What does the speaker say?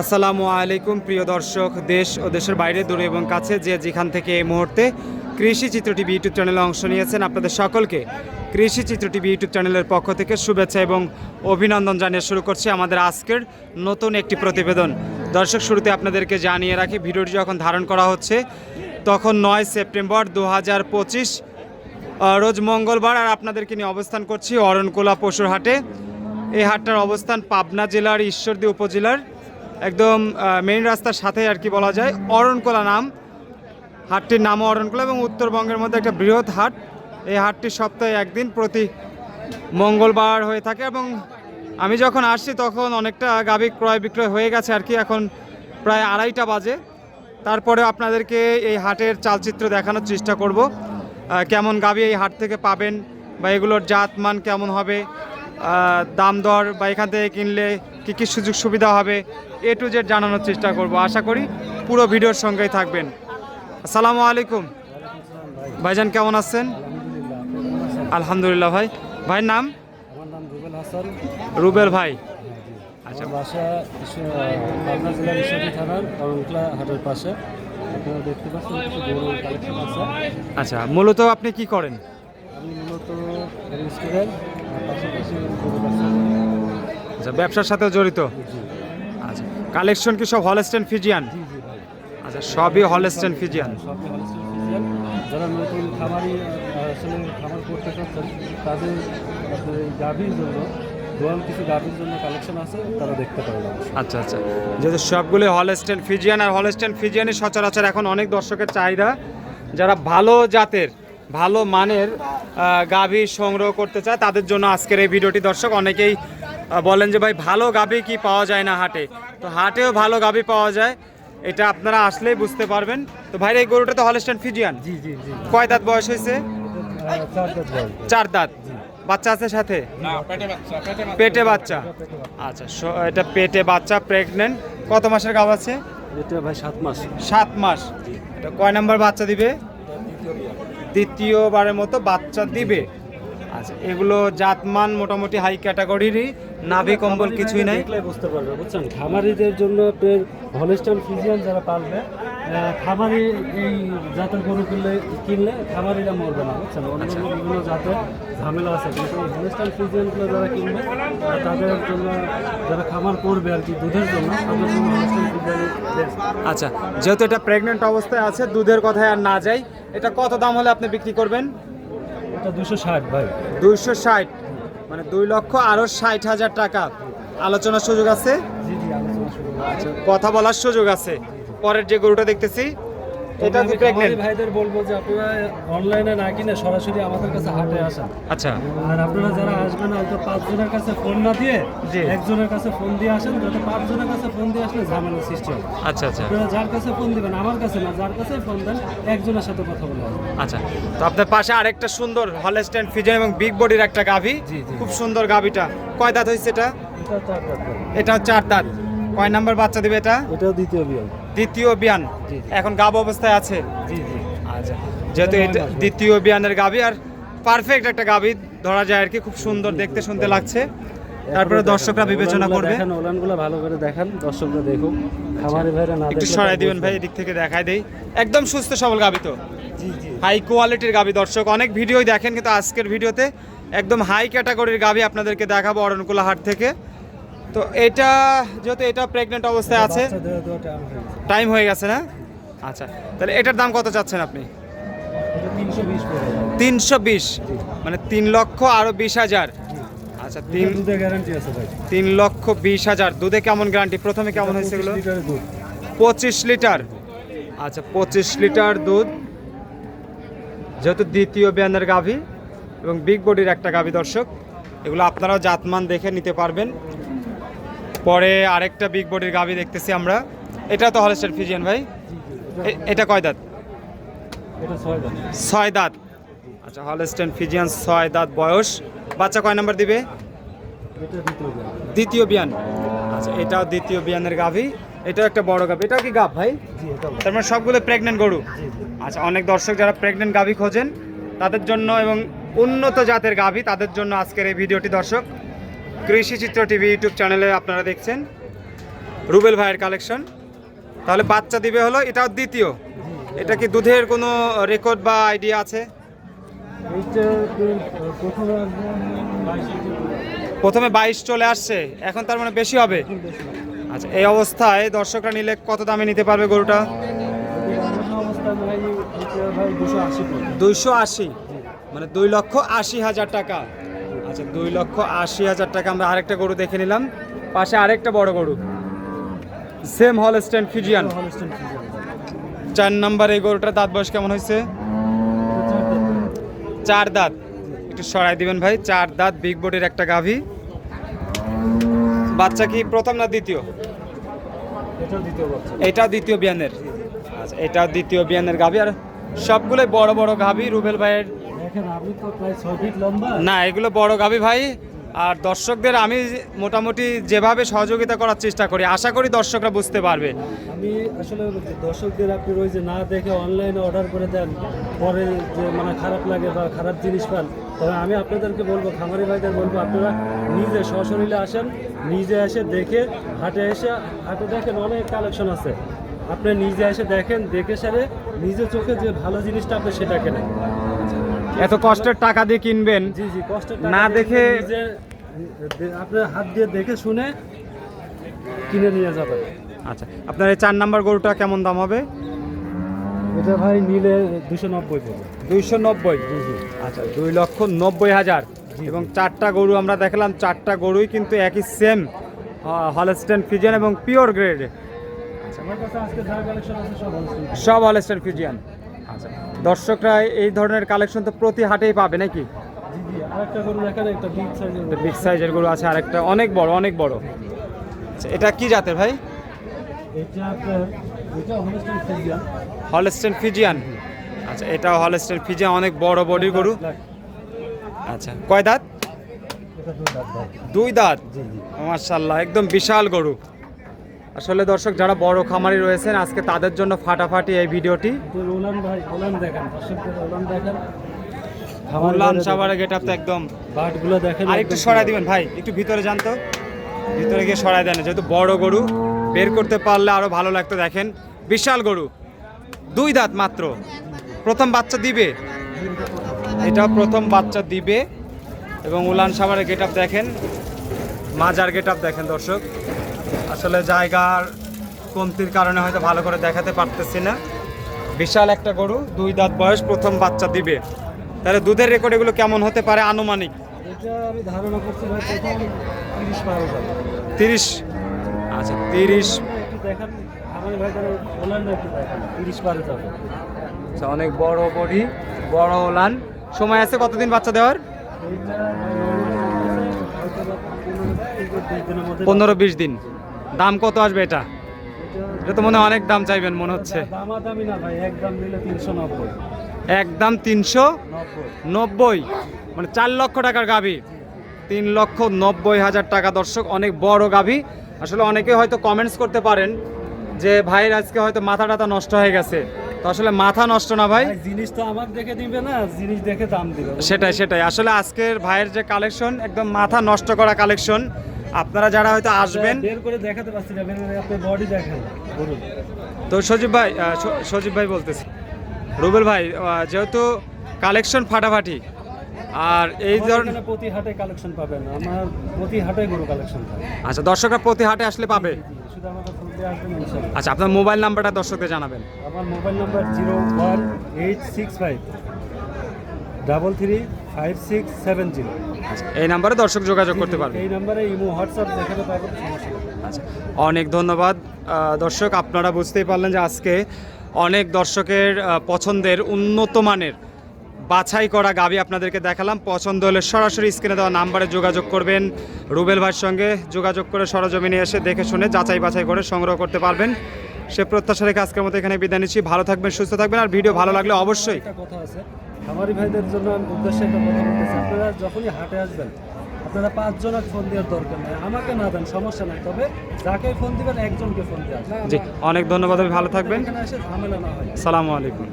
আসসালামু আলাইকুম, প্রিয় দর্শক, দেশ ও দেশের বাইরে, দূরে এবং কাছে যে যেখান থেকে এই মুহূর্তে কৃষি চিত্র টিভি ইউটিউব চ্যানেলে অংশ নিয়েছেন, আপনাদের সকলকে কৃষি চিত্র টিভি ইউটিউব চ্যানেলের পক্ষ থেকে শুভেচ্ছা এবং অভিনন্দন জানিয়ে শুরু করছি আমাদের আজকের নতুন একটি প্রতিবেদন। দর্শক, শুরুতে আপনাদেরকে জানিয়ে রাখি, ভিডিওটি যখন ধারণ করা হচ্ছে, তখন নয় সেপ্টেম্বর দু হাজার পঁচিশ রোজ মঙ্গলবার, আর আপনাদেরকে নিয়ে অবস্থান করছি অরণকোলা পশুর হাটে। এই হাটটার অবস্থান পাবনা জেলার ঈশ্বরদী উপজেলার একদম মেইন রাস্তার সাথে আর কি বলা যায়, অরণকোলা নাম। হাটটির নামও অরণকোলা এবং উত্তরবঙ্গের মধ্যে একটা বৃহৎ হাট। এই হাটটি সপ্তাহে একদিন প্রতি মঙ্গলবার হয়ে থাকে এবং আমি যখন আসছি তখন অনেকটা গাভী ক্রয় বিক্রয় হয়ে গেছে আর কি, এখন প্রায় আড়াইটা বাজে। তারপরে আপনাদেরকে এই হাটের চালচিত্র দেখানোর চেষ্টা করব। কেমন গাভী এই হাট থেকে পাবেন বা এগুলোর জাত মান কেমন হবে দাম দর বা এখান থেকে কিনলে কী কী সুযোগ সুবিধা হবে এ টু জেড জানানোর চেষ্টা করব। আশা করি পুরো ভিডিওর সঙ্গেই থাকবেন। আসসালামু আলাইকুম। ভাইজান কেমন আছেন? আলহামদুলিল্লাহ ভাই। ভাইয়ের নাম? রুবেল ভাই। আচ্ছা। বাসা পাবনা জেলার ঈশ্বরী থানার অরণকলা হাটের পাশে। আপনারা দেখতে পাচ্ছেন কিছু গরুর কালেকশন আছে। আচ্ছা মূলত আপনি কি করেন? আমি মূলত স্টুডেন্ট পাশাপাশি গরু আচ্ছা ব্যবসার সাথে জড়িত? আচ্ছা কালেকশন কি সব হলস্টেন ফিজিয়ান আচ্ছা সবই হলস্টেন ফিজিয়ান হলস্টেল ফিজিয়ান যারা নতুন খামারি আসলে খামার করতে চাচ্ছেন তাদের গাভীর জন্য দোয়াল কিছু গাভীর জন্য কালেকশন আছে তারা দেখতে অবশ্যই। আচ্ছা আচ্ছা। যেহেতু সবগুলো হলস্টেন ফিজিয়ান আর হলস্টেন ফিজিয়ানই সচরাচর এখন অনেক দর্শকের চাহিদা যারা ভালো জাতের ভালো মানের গাভী সংগ্রহ করতে চায় তাদের জন্য আজকের এই ভিডিওটি দর্শক অনেকেই বলেন যে ভাই ভালো গাভী কি পাওয়া যায় না হাটে? তো হাটেও ভালো গাভী পাওয়া যায়। এটা আপনারা আসলেই বুঝতে পারবেন। তো ভাই এই গরুটা তো হলস্টেন ফিজিয়ান জি জি জি। কয় দাঁত বয়স হয়েছে? চার দাঁত। বয়স। চার দাঁত বাচ্চা আছে সাথে? পেটে বাচ্চা আচ্ছা স- এটা পেটে বাচ্চা প্রেগনেন্ট কত মাসের গাভ আছে? এটা ভাই সাত মাস। সাত মাস। এটা কয় নাম্বার বাচ্চা দিবে? দ্বিতীয়বারের মতো বাচ্চা দিবে। আচ্ছা এগুলো জাতমান মোটামুটি হাই ক্যাটাগরিরই নাভি কম্বল কিছুই নাই। বুঝতে পারবে বুঝছেন? খামারিদের জন্য আপনার হলিস্টান ফিজিয়ান যারা পালবে খামারি এই জাতের গরু কিনলে কিনলে খামারিরা মরবে না বুঝছেন? অন্য আচ্ছা। বিভিন্ন জাতের ঝামেলা আছে। কিন্তু হলিস্টান ফিজিয়ানগুলো যারা কিনবে তাদের জন্য যারা খামার করবে আর কি দুধের জন্য তাদের জন্য হলিস্টান ফিজিয়ান আচ্ছা যেহেতু এটা প্রেগনেন্ট অবস্থায় আছে দুধের কথায় আর না যাই এটা কত দাম হলে আপনি বিক্রি করবেন? এটা দুশো ষাট ভাই। দুইশো ষাট। মানে দুই লক্ষ আরও ষাট হাজার টাকা। আলোচনার সুযোগ আছে। আচ্ছা কথা বলার সুযোগ আছে। পরের যে গরুটা দেখতেছি এটা কি প্রেগনেন্ট ভাইদের বলব যে আপনারা অনলাইনে না কিনে সরাসরি আমাদের কাছে হাটে আসেন। আচ্ছা। আর আপনারা যারা আসবেন হয়তো পাঁচজনের কাছে ফোন না দিয়ে। একজনের কাছে ফোন দিয়ে আসেন যাতে পাঁচজনের কাছে ফোন দিয়ে আসলে ঝামেলা সৃষ্টি হবে আচ্ছা আচ্ছা। আপনারা যার কাছে ফোন দিবেন আমার কাছে না যার কাছে ফোন দেন একজনের সাথে কথা বলে আচ্ছা। তো আপনার পাশে আরেকটা সুন্দর হলস্টেন ফিজেন এবং বিগ বডির একটা গাভি। খুব সুন্দর গাভিটা। কয় দাঁত হয়েছে এটা? এটা চার দাঁত। এটা কয় নাম্বার বাচ্চা দিবে এটা? এটাও দ্বিতীয় বিয়ান দ্বিতীয় বিয়ান। এখন গাব অবস্থায় আছে। আচ্ছা যেহেতু এটা দ্বিতীয় বিয়ানের গাবি আর পারফেক্ট একটা গাবি ধরা যায় আর কি খুব সুন্দর দেখতে শুনতে লাগছে। তারপরে দর্শকরা বিবেচনা করবে। ওলানগুলো ভালো করে দেখান দর্শকরা দেখুক। খামারি ভাইরা না একটু সরাই দিবেন ভাই এদিক থেকে দেখাই দেই। একদম সুস্থ সবল গাভি তো। হাই কোয়ালিটির গাভি দর্শক। অনেক ভিডিওই দেখেন কিন্তু আজকের ভিডিওতে একদম হাই ক্যাটাগরির গাভি আপনাদেরকে দেখাবো অরণকুলা হাট থেকে। তো এটা যেহেতু এটা প্রেগনেন্ট অবস্থায় আছে টাইম হয়ে গেছে। না? আচ্ছা তাহলে এটার দাম কত চাচ্ছেন আপনি? তিনশো বিশ মানে তিন লক্ষ আরও বিশ হাজার। আচ্ছা তিন তিন লক্ষ বিশ হাজার। দুধে কেমন গ্যারান্টি প্রথমে কেমন হয়েছে এগুলো? পঁচিশ লিটার। আচ্ছা পঁচিশ লিটার দুধ। যেহেতু দ্বিতীয় ব্যানের গাভী এবং বিগ বডির একটা গাভী দর্শক এগুলো আপনারাও জাতমান দেখে নিতে পারবেন। পরে আরেকটা বিগ বডির গাভী দেখতেছি আমরা। এটা তো হলস্টার ফিজিয়ান ভাই। এটা কয় দাঁত? ছয় দাঁত। আচ্ছা হলস্টেন ফিজিয়ান ছয় দাঁত বয়স। বাচ্চা কয় নাম্বার দিবে? দ্বিতীয় বিয়ান। আচ্ছা এটাও দ্বিতীয় বিয়ানের গাভী এটাও একটা বড় গাভী এটাও কি গাভ ভাই? তার মানে সবগুলো প্রেগনেন্ট গরু। আচ্ছা অনেক দর্শক যারা প্রেগনেন্ট গাভি খোঁজেন তাদের জন্য এবং উন্নত জাতের গাভী তাদের জন্য আজকের এই ভিডিওটি দর্শক। কৃষি চিত্র টিভি ইউটিউব চ্যানেলে আপনারা দেখছেন রুবেল ভাইয়ের কালেকশন। তাহলে বাচ্চা দিবে হলো এটাও দ্বিতীয়। এটা কি দুধের কোনো রেকর্ড বা আইডিয়া আছে? প্রথমে বাইশ চলে আসছে এখন তার মানে বেশি হবে। আচ্ছা এই অবস্থায় দর্শকরা নিলে কত দামে নিতে পারবে গরুটা? দুইশো আশি? মানে দুই লক্ষ আশি হাজার টাকা। আচ্ছা দুই লক্ষ আশি হাজার টাকা আমরা আরেকটা গরু দেখে নিলাম। পাশে আরেকটা বড় গরু। Same Holstein Friesian. ফ্রিজিয়ান চার নাম্বার এই গরুটার দাঁত বয়স কেমন হয়েছে? চার দাঁত। একটু সরাই দিবেন ভাই চার দাঁত বিগ বডির একটা গাভী। বাচ্চা কি প্রথম না দ্বিতীয়? এটা দ্বিতীয় বিয়ানের। আচ্ছা এটা দ্বিতীয় বিয়ানের গাভী। আর সবগুলোই বড় বড় গাভী। রুবেল ভাইয়ের না এগুলো বড় গাভী ভাই। আর দর্শকদের আমি মোটামুটি যেভাবে সহযোগিতা করার চেষ্টা করি আশা করি দর্শকরা বুঝতে পারবে। আমি আসলে দর্শকদের আপনি ওই যে না দেখে অনলাইনে অর্ডার করে দেন পরে যে মানে খারাপ লাগে বা খারাপ জিনিস পান তবে আমি আপনাদেরকে বলব খামারি ভাইদের বলব আপনারা নিজে সশরীরে আসেন নিজে এসে দেখে হাটে এসে হাটে দেখেন অনেক কালেকশন আছে। আপনি নিজে এসে দেখেন দেখে সারে নিজে চোখে যে ভালো জিনিসটা আপনি সেটা কেনেন। এত কষ্টের টাকা দিয়ে কিনবেন। জি জি না দেখে- আপনার হাত দিয়ে দেখে শুনে কিনে নিয়ে যাবেন। আচ্ছা আপনার এই চার নাম্বার গরুটা কেমন দাম হবে? এটা ভাই নিলে দুশো নব্বই দুইশো নব্বই? জি জি। আচ্ছা দুই লক্ষ নব্বই হাজার। এবং চারটা গরু আমরা দেখলাম চারটা গরুই কিন্তু একই সেম হলস্টেন ফিজিয়ান এবং পিওর গ্রেড যা আছে সব হলস্টেন ফিজিয়ান আচ্ছা দর্শকরা এই ধরনের কালেকশন তো প্রতি হাটেই পাবে নাকি? বিগ সাইজের গরু আছে আরেকটা অনেক বড় অনেক বড়। আচ্ছা এটা কি জাতের ভাই? এটা এটা হলস্টেন ফিজিয়ান আচ্ছা এটাও হলস্টেন ফিজিয়ান অনেক বড় বডির গরু। আচ্ছা কয় দাঁত? দুই দাঁত মার্শাল্লাহ একদম বিশাল গরু। আসলে দর্শক যারা বড় খামারি রয়েছেন আজকে তাদের জন্য ফাটাফাটি এই ভিডিওটি। ভাই দেখেন দেখেন। সাবারে গেট তো একদম। বাটগুলো দেখেন আর একটু সরাই দিবেন ভাই একটু ভিতরে যান তো। ভিতরে গিয়ে সরাই দেন যেহেতু বড় গরু বের করতে পারলে আরও ভালো লাগতো দেখেন। বিশাল গরু দুই দাঁত মাত্র। প্রথম বাচ্চা দিবে। এটা প্রথম বাচ্চা দিবে। এবং উলান সাবারের গেট দেখেন। মাজার গেট দেখেন দর্শক। আসলে জায়গার কমতির কারণে হয়তো ভালো করে দেখাতে পারতেছি না বিশাল একটা গরু দুই দাঁত বয়স প্রথম বাচ্চা দিবে তাহলে দুধের রেকর্ড এগুলো কেমন হতে পারে আনুমানিক তিরিশ আচ্ছা তিরিশ আচ্ছা, অনেক বড় বডি বড় ওলান সময় আছে কতদিন বাচ্চা দেওয়ার পনেরো বিশ দিন দাম কত আসবে এটা? এটা তো মনে অনেক দাম চাইবেন মনে হচ্ছে। দামাদামি না ভাই একদম নিলে তিনশো নব্বই। একদম তিনশো নব্বই। মানে চার লক্ষ টাকার গাভি। তিন লক্ষ নব্বই হাজার টাকা দর্শক অনেক বড় গাভি। আসলে অনেকে হয়তো কমেন্টস করতে পারেন যে ভাইয়ের আজকে হয়তো মাথা টাথা নষ্ট হয়ে গেছে। তো আসলে মাথা নষ্ট না ভাই? ভাই জিনিস তো আমার দেখে দিবে না জিনিস দেখে দাম দিবে। সেটাই সেটাই। আসলে আজকের ভাইয়ের যে কালেকশন একদম মাথা নষ্ট করা কালেকশন আপনারা যারা হয়তো আসবেন বের করে দেখাতে পারছি না বের করে বডি দেখেন তো সজীব ভাই সজীব ভাই বলতেছি। রুবেল ভাই যেহেতু কালেকশন ফাটাফাটি আর এই ধরনের প্রতি হাটে কালেকশন পাবেন আমার প্রতি হাটে গরু কালেকশন থাকে আচ্ছা দর্শকরা প্রতি হাটে আসলে পাবে? আচ্ছা আপনার মোবাইল নাম্বারটা দর্শকদের জানাবেন। আমার mobile number zero one eight six five double three five six seven zero এই নাম্বারে দর্শক যোগাযোগ করতে পারবে। এই নাম্বারে ইমো হোয়াটসঅ্যাপ দেখাতে পারবেন সমস্যা আচ্ছা অনেক ধন্যবাদ। দর্শক আপনারা বুঝতেই পারলেন যে আজকে অনেক দর্শকের পছন্দের উন্নত মানের বাছাই করা গাবি আপনাদেরকে দেখালাম। পছন্দ হলে সরাসরি স্ক্রিনে দেওয়া নাম্বারে যোগাযোগ করবেন। রুবেল ভাইয়ের সঙ্গে যোগাযোগ করে সরজমিনে এসে দেখে শুনে যাচাই বাছাই করে সংগ্রহ করতে পারবেন। সে প্রত্যাশা রেখে আজকের মতো এখানে বিদায় নিচ্ছি। ভালো থাকবেন সুস্থ থাকবেন। আর ভিডিও ভালো লাগলে অবশ্যই কথা আছে খামারি ভাইদের জন্য আমি উদ্দেশ্যে একটা কথা বলতেছি। আপনারা যখনই হাটে আসবেন আপনারা পাঁচজনের ফোন দেওয়ার দরকার নেই। আমাকে না দেন সমস্যা নাই। তবে যাকে ফোন দিবেন একজনকে ফোন দেওয়া জি অনেক ধন্যবাদ ভালো থাকবেন। এখানে এসে ঝামেলা না হয়। সালামু আলাইকুম।